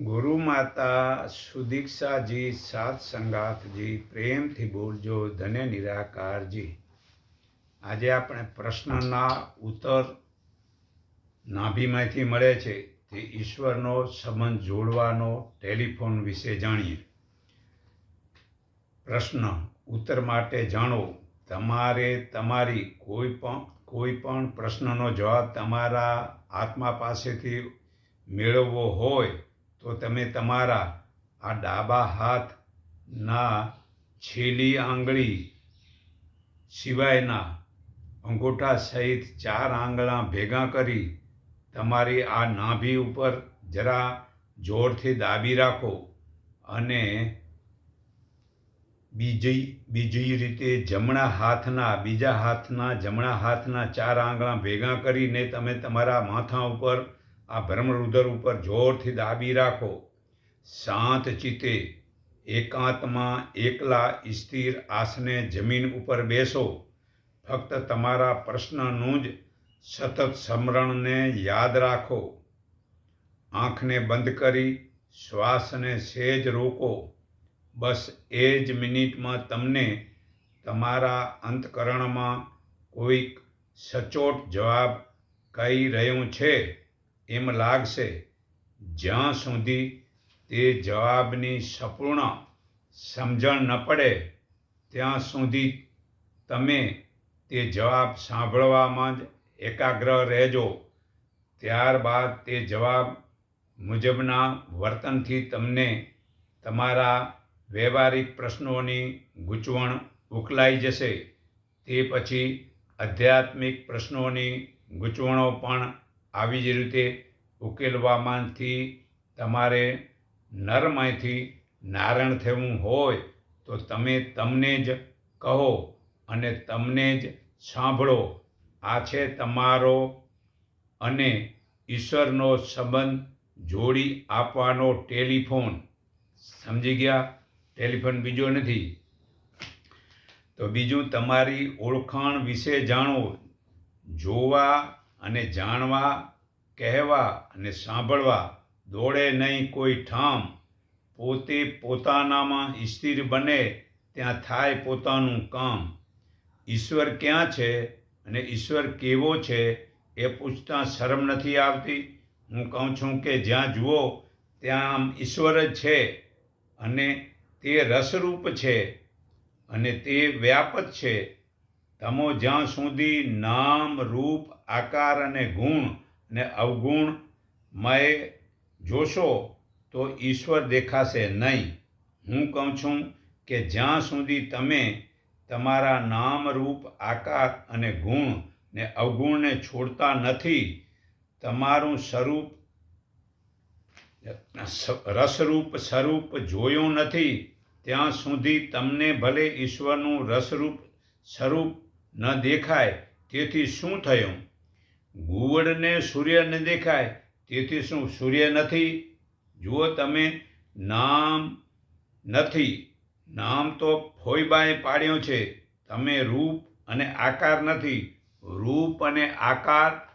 ગુરુ માતા સુદીક્ષાજી સાત સંગાથજી પ્રેમથી બોલજો, ધન્ય નિરાકારજી. આજે આપણે પ્રશ્નના ઉત્તર નાભીમાંથી મળે છે. તે ઈશ્વરનો સંબંધ જોડવાનો ટેલિફોન વિશે જાણીએ. પ્રશ્ન, ઉત્તર માટે જાણો, તમારે તમારી કોઈ પણ કોઈ પણ પ્રશ્નનો જવાબ તમારા આત્મા પાસેથી મેળવવો હોય તો તમે તમારા આ ડાબા હાથના છેલ્લી આંગળી સિવાયના અંગૂઠા સહિત ચાર આંગળા ભેગા કરી તમારી આ નાભી ઉપર જરા જોરથી દાબી રાખો અને બીજી બીજી રીતે જમણા હાથના, બીજા હાથના, જમણા હાથના ચાર આંગળા ભેગા કરીને તમે તમારા માથા ઉપર આ ભ્રમરુદર ઉપર જોરથી દાબી રાખો. શાંત ચિત્તે એકાંતમાં એકલા સ્થિર આસને જમીન ઉપર બેસો. ફક્ત તમારા પ્રશ્નનું જ સતત સ્મરણને યાદ રાખો. આંખને બંધ કરી શ્વાસને સેજ રોકો. બસ એ જ મિનિટમાં તમને તમારા અંતકરણમાં કોઈક સચોટ જવાબ કહી રહ્યું છે. એમ લાગશે, જ્યાં સુધી તે જવાબની સંપૂર્ણ સમજણ ન પડે, ત્યાં સુધી તમે તે જવાબ સાંભળવામાં જ એકાગ્ર રહેજો. ત્યારબાદ તે જવાબ મુજબના વર્તનથી તમને તમારા વ્યવહારિક પ્રશ્નોની ગૂંચવણ ઉકલાઈ જશે. તે પછી આધ્યાત્મિક પ્રશ્નોની ગૂંચવણો પણ આવી જ રીતે ઉકેલવામાંથી તમારે નરમાંથી નારણ થવું હોય તો તમે તમને જ કહો અને તમને જ સાંભળો. આ છે તમારો અને ઈશ્વરનો સંબંધ જોડી આપવાનો ટેલિફોન. સમજી ગયા? ટેલિફોન બીજો નથી. તો બીજું તમારી ઓળખાણ વિશે જાણો. જોવા અને જાણવા, કહેવા અને સાંભળવા દોડે નહીં કોઈ ઠામ. પોતે પોતાનામાં સ્થિર બને ત્યાં થાય પોતાનું કામ. ઈશ્વર ક્યાં છે અને ઈશ્વર કેવો છે એ પૂછતા શરમ નથી આવતી. હું કહું છું કે જ્યાં જુઓ ત્યાં આમ ઈશ્વર જ છે અને તે રસરૂપ છે અને તે વ્યાપક છે. તમો જ્યાં સુધી નામ રૂપ આકાર અને ગુણ અને અવગુણમય જોશો તો ઈશ્વર દેખાશે નહીં. હું કહું છું કે જ્યાં સુધી તમે તમારા નામ રૂપ આકાર અને ગુણ ને અવગુણને છોડતા નથી, તમારું સ્વરૂપ, રસરૂપ સ્વરૂપ જોયું નથી, ત્યાં સુધી તમને ભલે ઈશ્વરનું રસરૂપ સ્વરૂપ ન દેખાય, તેથી શું થયું? ગુવડને સૂર્ય ન દેખાય, તેથી શું સૂર્ય નથી? જુઓ તમે, નામ નથી. નામ તો ફોઈબાએ પાડ્યો છે. તમે રૂપ અને આકાર નથી. રૂપ અને આકાર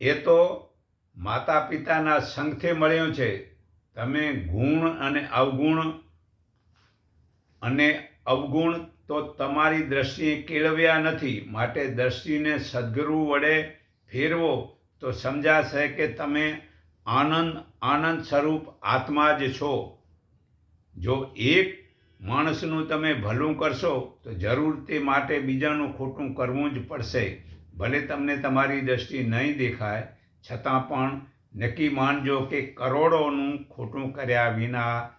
એ તો માતા પિતાના સંઘથી મળ્યો છે. તમે ગુણ અને અવગુણ અને અવગુણ તો તમારી દ્રષ્ટિએ કેળવ્યા નથી. માટે દ્રષ્ટિને સદગુરુ વડે ફેરવો. તો સમજાશે કે તમે આનંદ આનંદ સ્વરૂપ આત્મા જ છો. જો એક માણસનું તમે ભલું કરશો, તો જરૂર તે માટે બીજાનું ખોટું કરવું જ પડશે. ભલે તમને તમારી દ્રષ્ટિ નહીં દેખાય, છતાં પણ નક્કી માનજો કે કરોડોનું ખોટું કર્યા વિના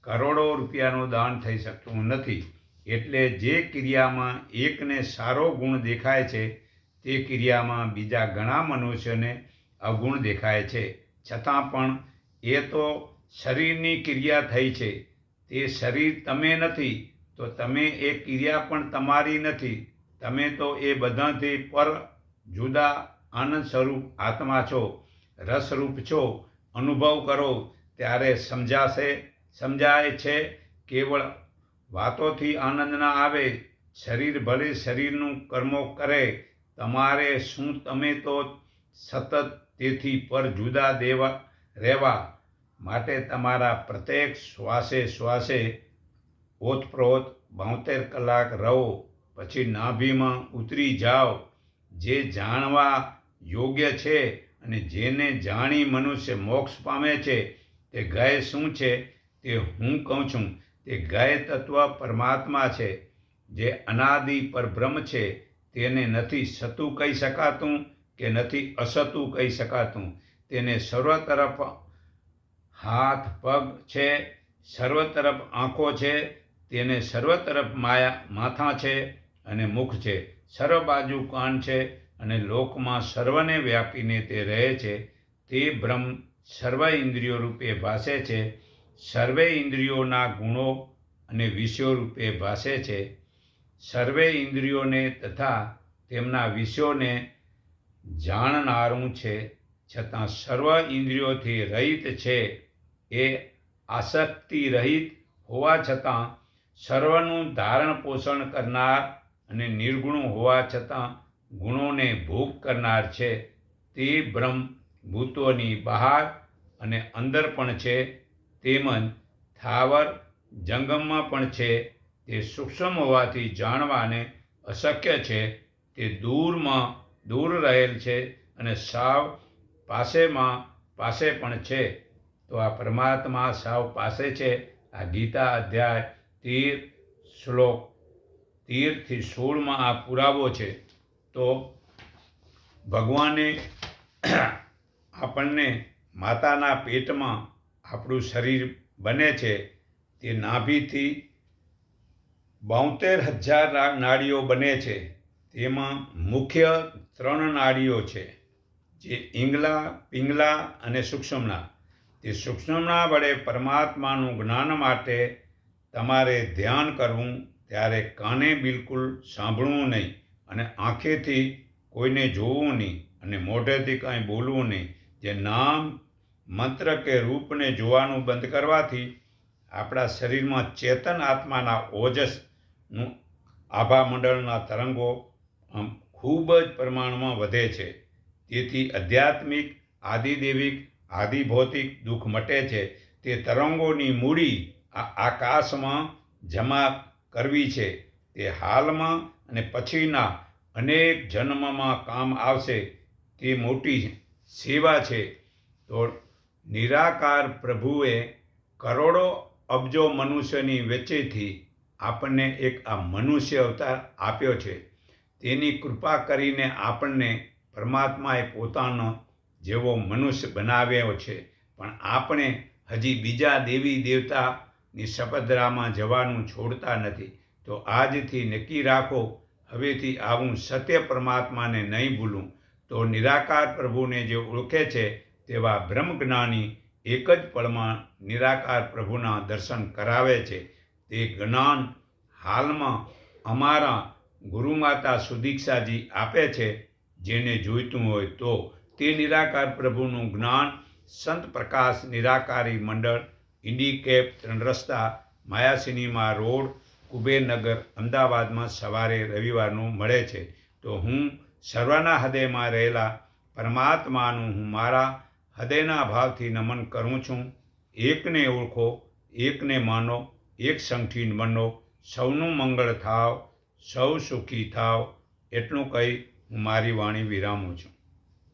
કરોડો રૂપિયાનું દાન થઈ શકતું નથી. એટલે જે ક્રિયામાં એકને સારો ગુણ દેખાય છે, તે ક્રિયામાં બીજા ઘણા મનુષ્યને અવગુણ દેખાય છે. છતાં પણ એ તો શરીરની ક્રિયા થઈ છે. તે શરીર તમે નથી, તો તમે એ ક્રિયા પણ તમારી નથી. તમે તો એ બધાથી પર જુદા આનંદ સ્વરૂપ આત્મા છો, રસરૂપ છો, અનુભવ કરો, ત્યારે સમજાશે, સમજાય છે, કેવળ વાતોથી આનંદ ના આવે, શરીર ભલે શરીરનું કર્મો કરે, તમારે શું તમે તો સતત તેથી પર જુદા દેવા, રહેવા માટે તમારા પ્રત્યેક શ્વાસે શ્વાસે ઓતપ્રોત બોતેર કલાક રહો, પછી નાભીમાં ઉતરી જાઓ. જે જાણવા યોગ્ય છે અને જેને જાણી મનુષ્ય મોક્ષ પામે છે, તે ગાય શું છે તે હું કહું છું. તે ગાય તત્વ પરમાત્મા છે, જે અનાદિ પરબ્રહ્મ છે, તેને નથી સતું કહી શકાતું કે નથી અસતું કહી શકાતું. તેને સર્વ તરફ હાથ, પગ છે, સર્વ તરફ આંખો છે, તેને સર્વ તરફ માયા, માથા છે અને મુખ છે. સર્વ બાજુ કાન છે અને લોકમાં સર્વને વ્યાપીને તે રહે છે. તે બ્રહ્મ સર્વ ઇન્દ્રિયો રૂપે ભાસે છે. સર્વે ઇન્દ્રિયોના ગુણો અને વિષયો રૂપે ભાસે છે. સર્વે ઇન્દ્રિયોને તથા તેમના વિષયોને જાણનારું છે, છતાં સર્વ ઇન્દ્રિયોથી રહિત છે એ આસક્તિ રહિત હોવા છતાં સર્વનું ધારણ પોષણ કરનાર અને નિર્ગુણ હોવા છતાં ગુણોને ભોગ કરનાર છે. તે બ્રહ્મ ભૂતોની બહાર અને અંદર પણ છે. તેમજ થાવર જંગમમાં પણ છે, તે સૂક્ષ્મ હોવાથી જાણવાને અશક્ય છે. તે દૂરમાં દૂર રહેલ છે અને સાવ પાસેમાં પાસે પણ છે. તો આ પરમાત્મા સાવ પાસે છે. આ ગીતા અધ્યાય તેર શ્લોક તેરથી સોળમાં આ પુરાવો છે. તો ભગવાને આપણને માતાના પેટમાં આપણું શરીર બને છે તે નાભીથી બોતેર હજાર નાડીઓ બને છે. તેમાં મુખ્ય ત્રણ નાડીઓ છે, જે ઇંગલા પિંગલા અને સૂક્ષ્મના. તે સૂક્ષ્મના વડે પરમાત્માનું જ્ઞાન માટે તમારે ધ્યાન કરવું ત્યારે કાને બિલકુલ સાંભળવું નહીં અને આંખેથી કોઈને જોવું નહીં અને મોઢેથી કાંઈ બોલવું નહીં. જે નામ મંત્ર કે રૂપને જોવાનું બંધ કરવાથી આપણા શરીરમાં ચેતન આત્માના ઓજસનું આભામંડળના તરંગો ખૂબ જ પ્રમાણમાં વધે છે. તેથી આધ્યાત્મિક, આદિદેવિક, આદિભૌતિક દુઃખ મટે છે. તે તરંગોની મૂડી આ આકાશમાં જમા કરવી છે. તે હાલમાં અને પછીના અનેક જન્મમાં કામ આવશે. તે મોટી સેવા છે. તો નિરાકાર પ્રભુએ કરોડો અબજો મનુષ્યની વચ્ચેથી આપણને એક આ મનુષ્ય અવતાર આપ્યો છે. તેની કૃપા કરીને આપણને પરમાત્માએ પોતાનો જેવો મનુષ્ય બનાવ્યો છે. પણ આપણે હજી બીજા દેવી દેવતાની સપદરામાં જવાનું છોડતા નથી. તો આજથી નક્કી રાખો, હવેથી આવું સત્ય પરમાત્માને નહીં ભૂલું. તો નિરાકાર પ્રભુને જે ઓળખે છે તેવા બ્રહ્મજ્ઞાની એક જ પળમાં નિરાકાર પ્રભુના દર્શન કરાવે છે. તે જ્ઞાન હાલમાં અમારા ગુરુમાતા સુદીક્ષાજી આપે છે. જેને જોઈતું હોય તો તે નિરાકાર પ્રભુનું જ્ઞાન સંત પ્રકાશ નિરાકારી મંડળ, ઇન્ડિકેપ ત્રણ રસ્તા માયા સિનેમા રોડ, કુબેરનગર, અમદાવાદમાં સવારે રવિવારનું મળે છે. તો હું સર્વના હૃદયમાં રહેલા પરમાત્માનું હું મારા હૃદયના ભાવથી નમન કરું છું. એકને ઓળખો, એકને માનો, એક સંગઠી બનો. સૌનું મંગળ થાવ, સૌ સુખી થાવ. એટલું કહી હું મારી વાણી વિરામું છું.